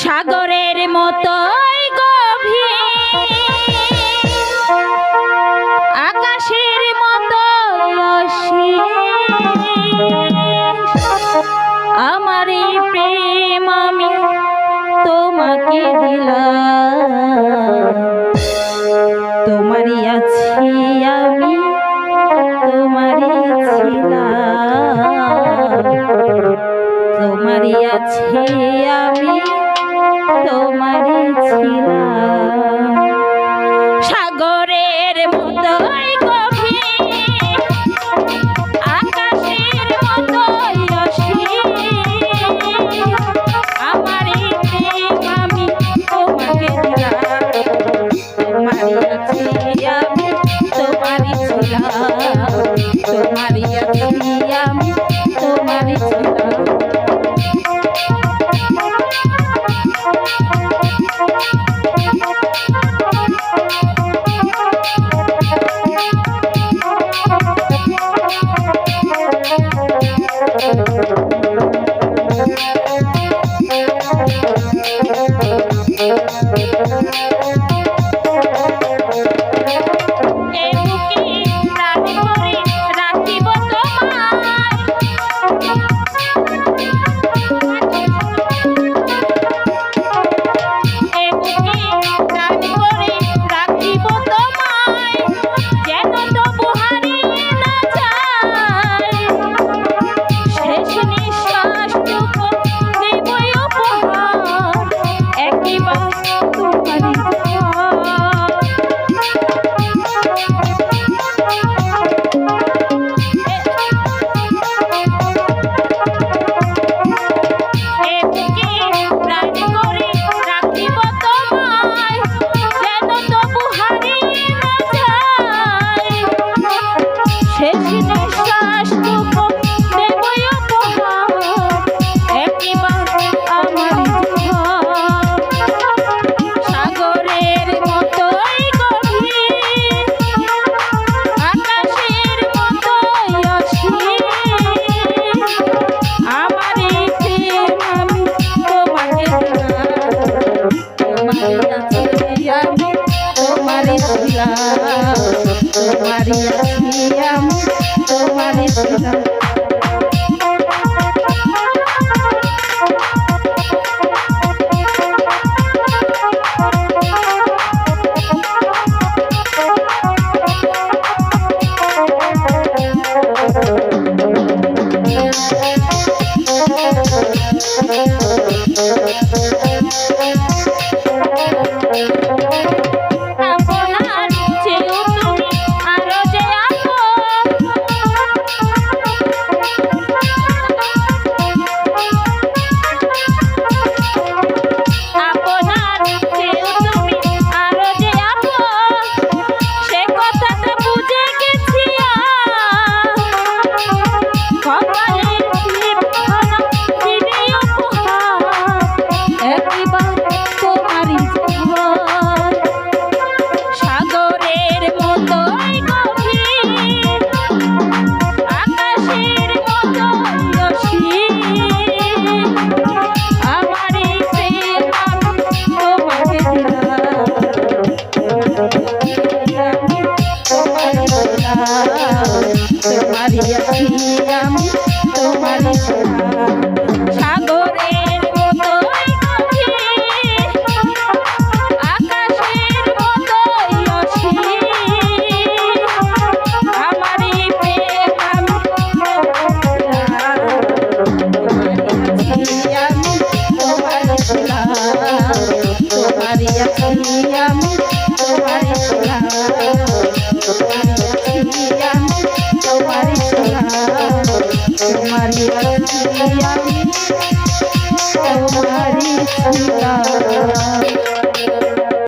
সাগরের মতো গভীর। আকাশের মতো আমার প্রেম আমি তোমাকে দিলাম। তোমারই আছি আমি, তোমারই ছিলাম। তোমারই আছি আমি তোমারই ছিলাম। সাগরের মতোই গভীর, আকাশের মতোই অসীম আমার প্রেম আমি তোমাকে দিলাম। তোমারই আমি তোমারই ছিলাম। Thank you. তোমারে ছিলাম তোমারে ছিলাম তোমারে ছিলাম হারিয়েছি আমি তোমার সাগরে Maria, Maria, Maria. तुम्हारी तुम्हारी तुम्हारी